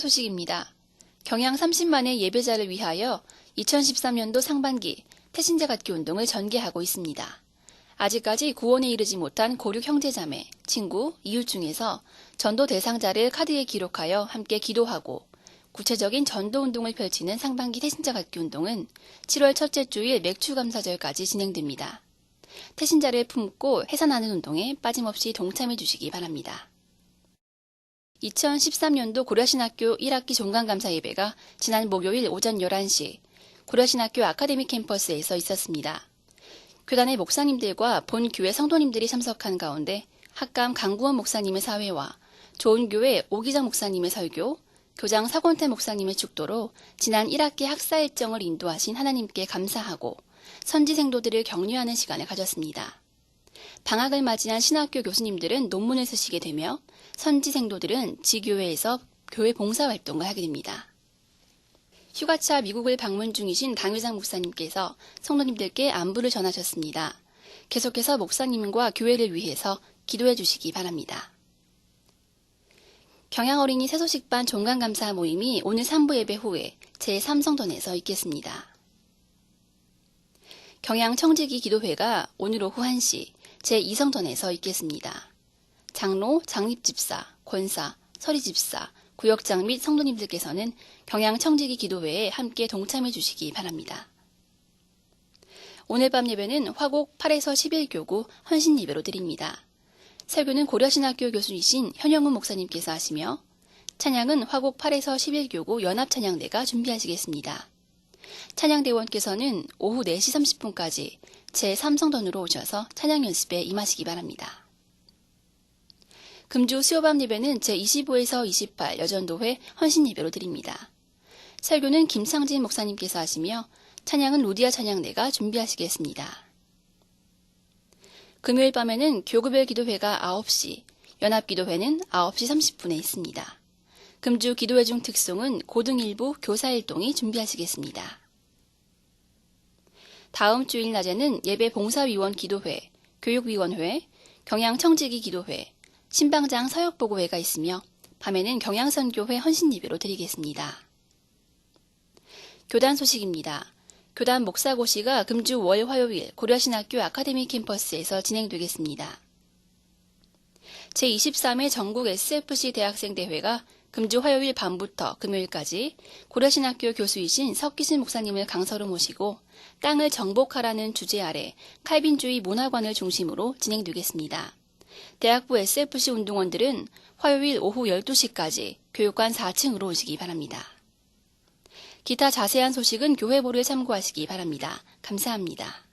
소식입니다. 경양 30만의 예배자를 위하여 2013년도 상반기 태신자갓기 운동을 전개하고 있습니다. 아직까지 구원에 이르지 못한 고륙 형제자매, 친구, 이웃 중에서 전도 대상자를 카드에 기록하여 함께 기도하고 구체적인 전도 운동을 펼치는 상반기 태신자갓기 운동은 7월 첫째 주일 맥추감사절까지 진행됩니다. 태신자를 품고 해산하는 운동에 빠짐없이 동참해 주시기 바랍니다. 2013년도 고려신학교 1학기 종강감사 예배가 지난 목요일 오전 11시 고려신학교 아카데미 캠퍼스에서 있었습니다. 교단의 목사님들과 본 교회 성도님들이 참석한 가운데 학감 강구원 목사님의 사회와 좋은교회 오기정 목사님의 설교, 교장 사곤태 목사님의 축도로 지난 1학기 학사 일정을 인도하신 하나님께 감사하고 선지 생도들을 격려하는 시간을 가졌습니다. 방학을 맞이한 신학교 교수님들은 논문을 쓰시게 되며 선지 생도들은 지교회에서 교회 봉사 활동을 하게 됩니다. 휴가차 미국을 방문 중이신 당회장 목사님께서 성도님들께 안부를 전하셨습니다. 계속해서 목사님과 교회를 위해서 기도해 주시기 바랍니다. 경양어린이 새소식반 종강감사 모임이 오늘 3부 예배 후에 제3성전에서 있겠습니다. 경양 청지기 기도회가 오늘 오후 1시 제2성전에서 있겠습니다. 장로, 장립집사, 권사, 서리집사, 구역장 및 성도님들께서는 경양 청지기 기도회에 함께 동참해 주시기 바랍니다. 오늘 밤 예배는 화곡 8에서 11교구 헌신 예배로 드립니다. 설교는 고려신학교 교수이신 현영훈 목사님께서 하시며 찬양은 화곡 8에서 11교구 연합찬양대가 준비하시겠습니다. 찬양대원께서는 오후 4시 30분까지 제3성전으로 오셔서 찬양 연습에 임하시기 바랍니다. 금주 수요밤 예배는 제25에서 28 여전도회 헌신 예배로 드립니다. 설교는 김창진 목사님께서 하시며 찬양은 루디아 찬양대가 준비하시겠습니다. 금요일 밤에는 교구별 기도회가 9시, 연합 기도회는 9시 30분에 있습니다. 금주 기도회 중 특송은 고등 일부 교사 일동이 준비하시겠습니다. 다음 주일 낮에는 예배 봉사위원 기도회, 교육위원회, 경양청지기 기도회, 신방장 서역보고회가 있으며 밤에는 경양선교회 헌신예배로 드리겠습니다. 교단 소식입니다. 교단 목사고시가 금주 월 화요일 고려신학교 아카데미 캠퍼스에서 진행되겠습니다. 제23회 전국 SFC 대학생 대회가 금주 화요일 밤부터 금요일까지 고려신학교 교수이신 석기신 목사님을 강서로 모시고 땅을 정복하라는 주제 아래 칼빈주의 문화관을 중심으로 진행되겠습니다. 대학부 SFC 운동원들은 화요일 오후 12시까지 교육관 4층으로 오시기 바랍니다. 기타 자세한 소식은 교회보를 참고하시기 바랍니다. 감사합니다.